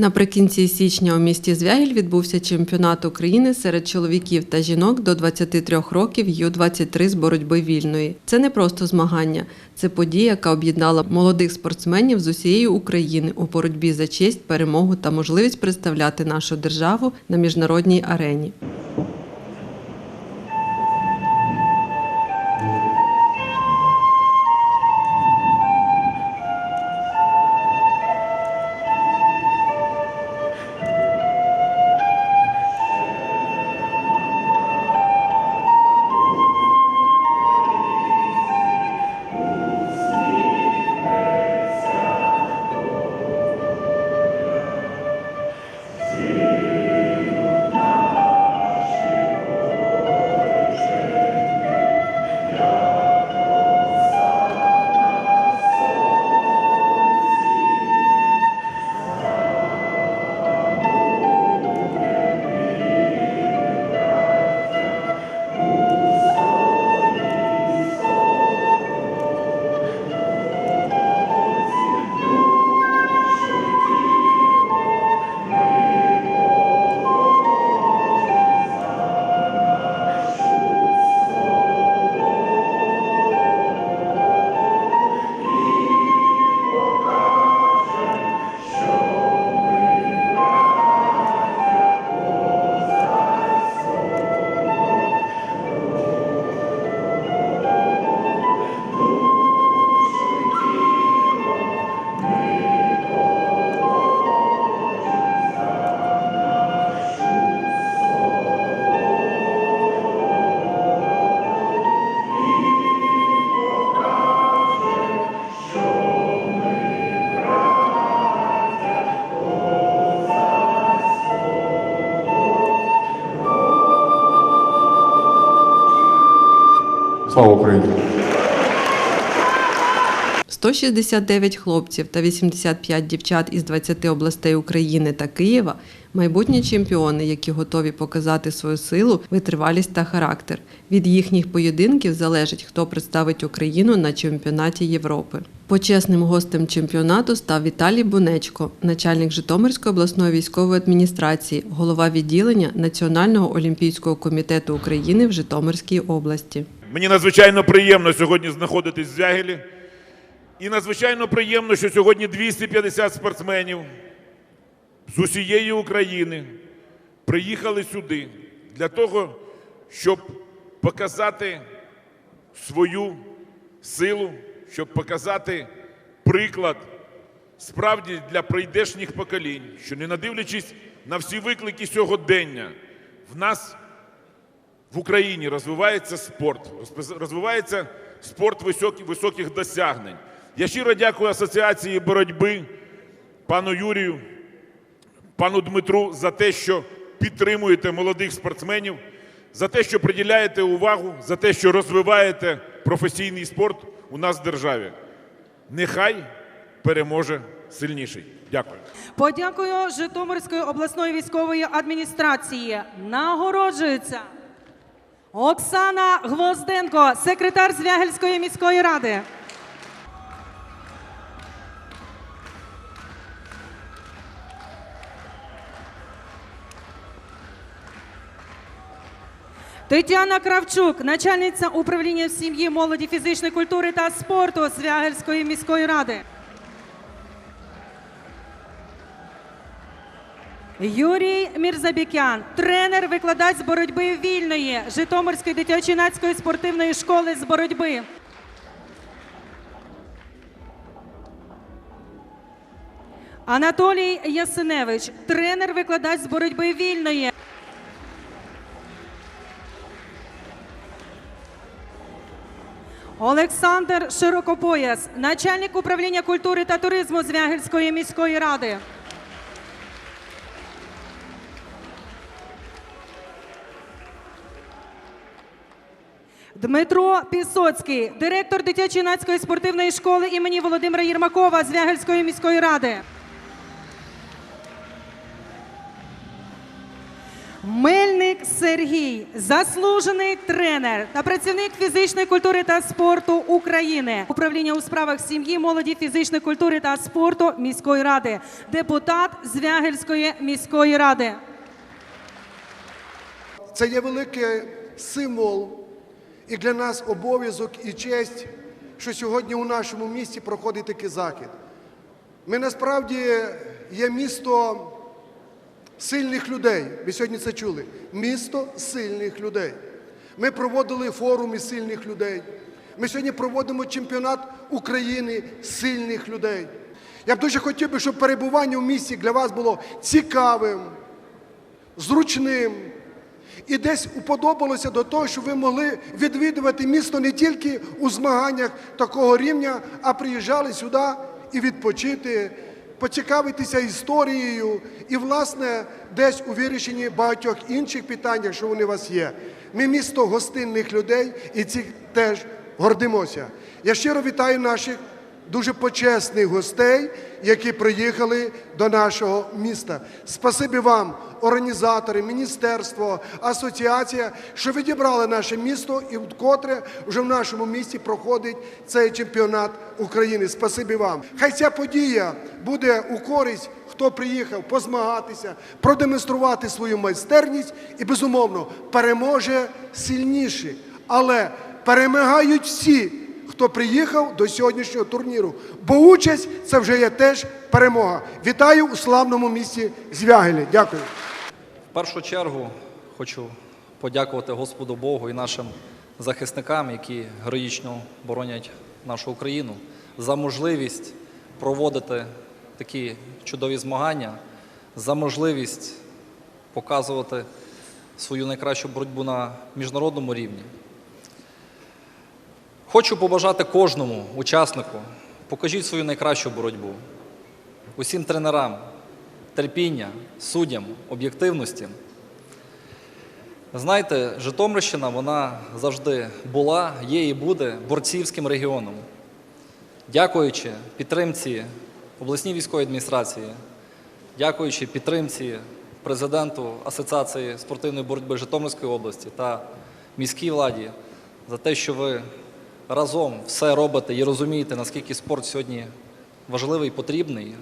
Наприкінці січня у місті Звягіль відбувся чемпіонат України серед чоловіків та жінок до 23 років Ю-23 з боротьби вільної. Це не просто змагання, це подія, яка об'єднала молодих спортсменів з усієї України у боротьбі за честь, перемогу та можливість представляти нашу державу на міжнародній арені. Слава Україні! 169 хлопців та 85 дівчат із 20 областей України та Києва майбутні чемпіони, які готові показати свою силу, витривалість та характер. Від їхніх поєдинків залежить, хто представить Україну на чемпіонаті Європи. Почесним гостем чемпіонату став Віталій Бунечко, начальник Житомирської обласної військової адміністрації, голова відділення Національного олімпійського комітету України в Житомирській області. Мені надзвичайно приємно сьогодні знаходитись в Звягелі. І надзвичайно приємно, що сьогодні 250 спортсменів з усієї України приїхали сюди для того, щоб показати свою силу, щоб показати приклад справді для прийдешніх поколінь, що не надивлячись на всі виклики сьогодення, в нас в Україні розвивається спорт, розвивається спорт високих, високих досягнень. Я щиро дякую Асоціації боротьби пану Юрію, пану Дмитру за те, що підтримуєте молодих спортсменів, за те, що приділяєте увагу, за те, що розвиваєте професійний спорт у нас в державі. Нехай переможе сильніший. Дякую. Подякую Житомирської обласної військової адміністрації. Нагороджується Оксана Гвозденко, секретар Звягельської міської ради. Тетяна Кравчук, начальниця управління сім'ї, молоді, фізичної культури та спорту Звягельської міської ради. Юрій Мірзабікян, тренер, викладач з боротьби вільної Житомирської дитячо-юнацької спортивної школи з боротьби. Анатолій Ясиневич, тренер, викладач з боротьби вільної. Олександр Широкопояс, начальник управління культури та туризму Звягельської міської ради. Дмитро Пісоцький, директор дитячо-юнацької спортивної школи імені Володимира Єрмакова Звягельської міської ради. Мельник Сергій, заслужений тренер та працівник фізичної культури та спорту України, управління у справах сім'ї, молоді, фізичної культури та спорту міської ради, депутат Звягельської міської ради. Це є великий символ і для нас обов'язок і честь, що сьогодні у нашому місті проходить такий захід. Ми насправді є місто сильних людей. Ви сьогодні це чули. Місто сильних людей. Ми проводили форуми сильних людей. Ми сьогодні проводимо чемпіонат України сильних людей. Я б дуже хотів би, щоб перебування в місті для вас було цікавим, зручним і десь уподобалося до того, щоб ви могли відвідувати місто не тільки у змаганнях такого рівня, а приїжджали сюди і відпочити, поцікавитися історією і, власне, десь у вирішенні багатьох інших питань, що вони у вас є. Ми місто гостинних людей і цих теж гордимося. Я щиро вітаю наших дуже почесних гостей, які приїхали до нашого міста. Спасибі вам, організатори, міністерство, асоціація, що відібрали наше місто і вкотре вже в нашому місті проходить цей чемпіонат України. Спасибі вам. Хай ця подія буде у користь. Хто приїхав позмагатися, продемонструвати свою майстерність і, безумовно, переможе сильніший. Але перемагають всі, хто приїхав до сьогоднішнього турніру. Бо участь це вже є теж перемога. Вітаю у славному місті Звягелі. Дякую. В першу чергу хочу подякувати Господу Богу і нашим захисникам, які героїчно боронять нашу Україну, за можливість проводити такі чудові змагання, за можливість показувати свою найкращу боротьбу на міжнародному рівні. Хочу побажати кожному учаснику, покажіть свою найкращу боротьбу, усім тренерам, терпіння, суддям, об'єктивності. Знаєте, Житомирщина вона завжди була, є і буде борцівським регіоном. Дякуючи підтримці обласній військової адміністрації, дякуючи підтримці президенту Асоціації спортивної боротьби Житомирської області та міській владі за те, що ви разом все робите і розумієте, наскільки спорт сьогодні важливий і потрібний,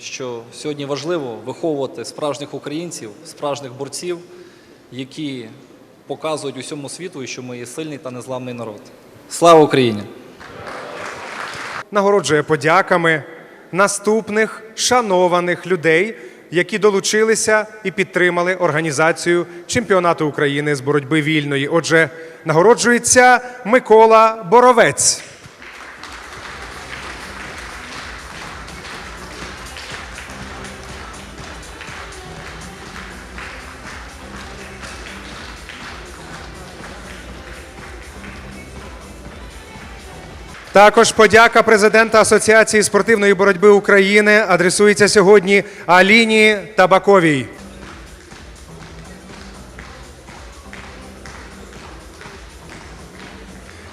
що сьогодні важливо виховувати справжніх українців, справжніх борців, які показують усьому світу, що ми є сильний та незламний народ. Слава Україні! нагороджує подяками наступних шанованих людей, які долучилися і підтримали організацію чемпіонату України з боротьби вільної. Отже, нагороджується Микола Боровець. Також подяка президента Асоціації спортивної боротьби України адресується сьогодні Аліні Табаковій.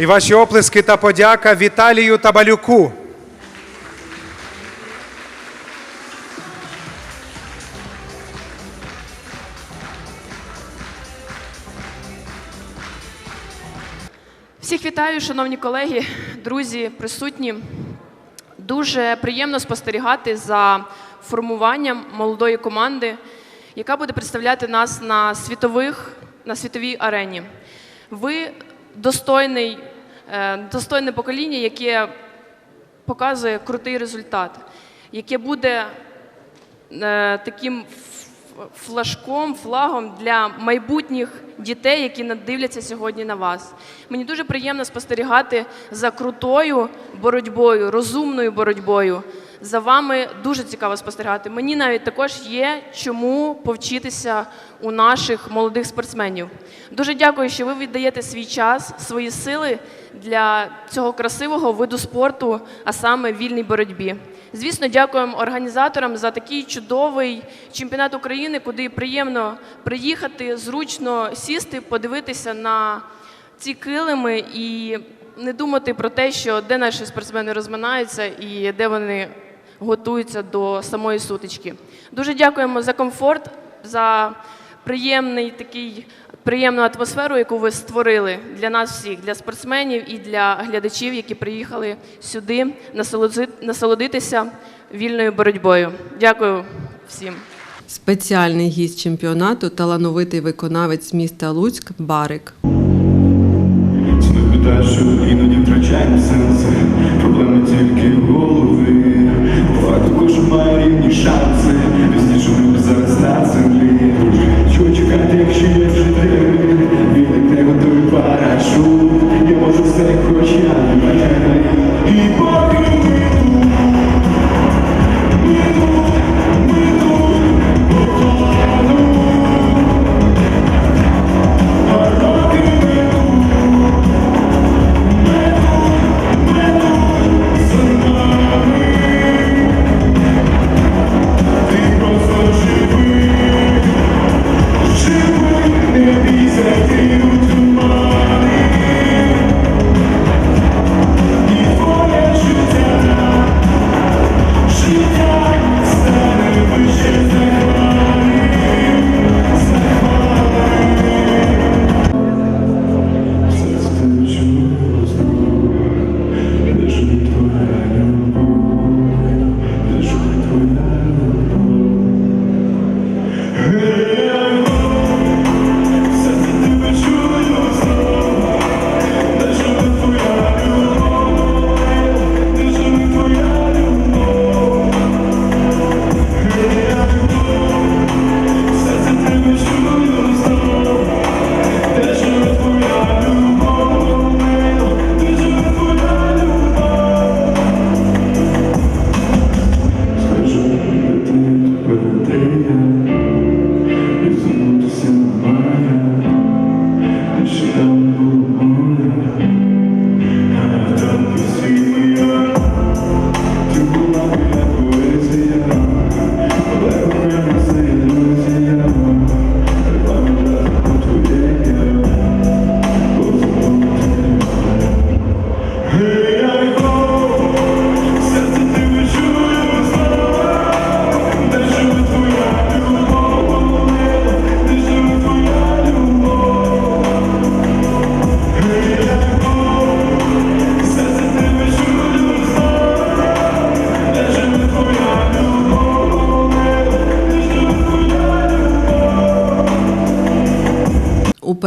І ваші оплески та подяка Віталію Табалюку. Всіх вітаю, шановні колеги, друзі, присутні. Дуже приємно спостерігати за формуванням молодої команди, яка буде представляти нас на світових на світовій арені. Ви достойний, е, достойне покоління, яке показує крутий результат, яке буде е, таким флажком, флагом для майбутніх дітей, які надивляться сьогодні на вас. Мені дуже приємно спостерігати за крутою боротьбою, розумною боротьбою. За вами дуже цікаво спостерігати. Мені навіть також є чому повчитися у наших молодих спортсменів. Дуже дякую, що ви віддаєте свій час, свої сили для цього красивого виду спорту, а саме вільній боротьбі. Звісно, дякуємо організаторам за такий чудовий чемпіонат України, куди приємно приїхати, зручно сісти, подивитися на ці килими і не думати про те, що де наші спортсмени розминаються і де вони готуються до самої сутички. Дуже дякуємо за комфорт, за приємний такий приємну атмосферу, яку ви створили для нас всіх, для спортсменів і для глядачів, які приїхали сюди насолодитися вільною боротьбою. Дякую всім. Спеціальний гість чемпіонату талановитий виконавець міста Луцьк Барик. Смикота, що іноді втрачаємо сенси, проблеми тільки в голові. Факт має рівні шанси, пізніше ми зараз на землі. Чого чекати, якщо є вже ти? Вілик не готує парашут, я можу все, хоч я не. І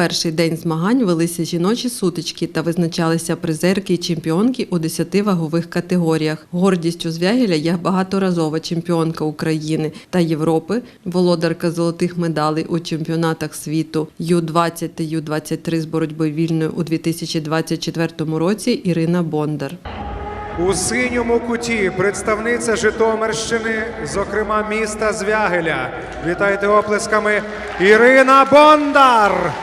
перший день змагань велися жіночі сутички та визначалися призерки і чемпіонки у 10 вагових категоріях. Гордістю Звягеля є багаторазова чемпіонка України та Європи, володарка золотих медалей у чемпіонатах світу Ю-20 та Ю-23 з боротьби вільною у 2024 році Ірина Бондар. У синьому куті представниця Житомирщини, зокрема міста Звягеля. Вітайте оплесками Ірина Бондар.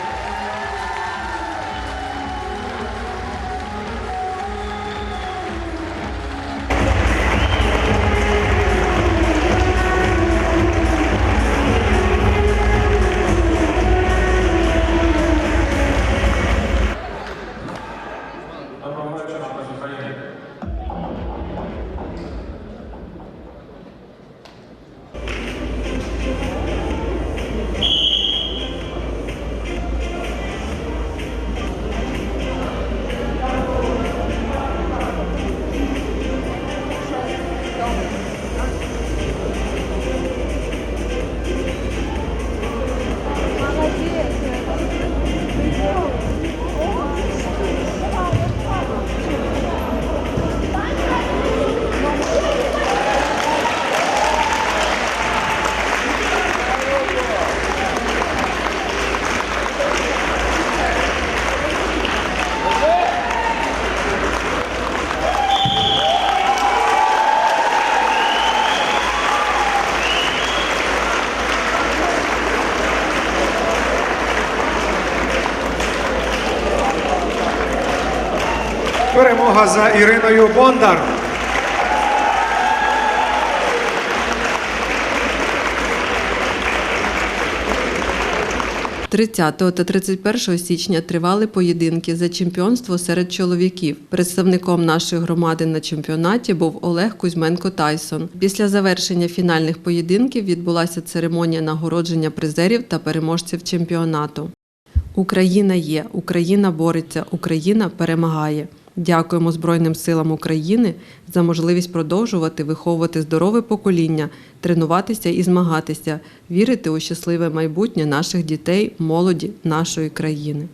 Перемога за Іриною Бондар. 30 та 31 січня тривали поєдинки за чемпіонство серед чоловіків. Представником нашої громади на чемпіонаті був Олег Кузьменко Тайсон. Після завершення фінальних поєдинків відбулася церемонія нагородження призерів та переможців чемпіонату. Україна є, Україна бореться, Україна перемагає. Дякуємо Збройним силам України за можливість продовжувати виховувати здорове покоління, тренуватися і змагатися, вірити у щасливе майбутнє наших дітей, молоді, нашої країни.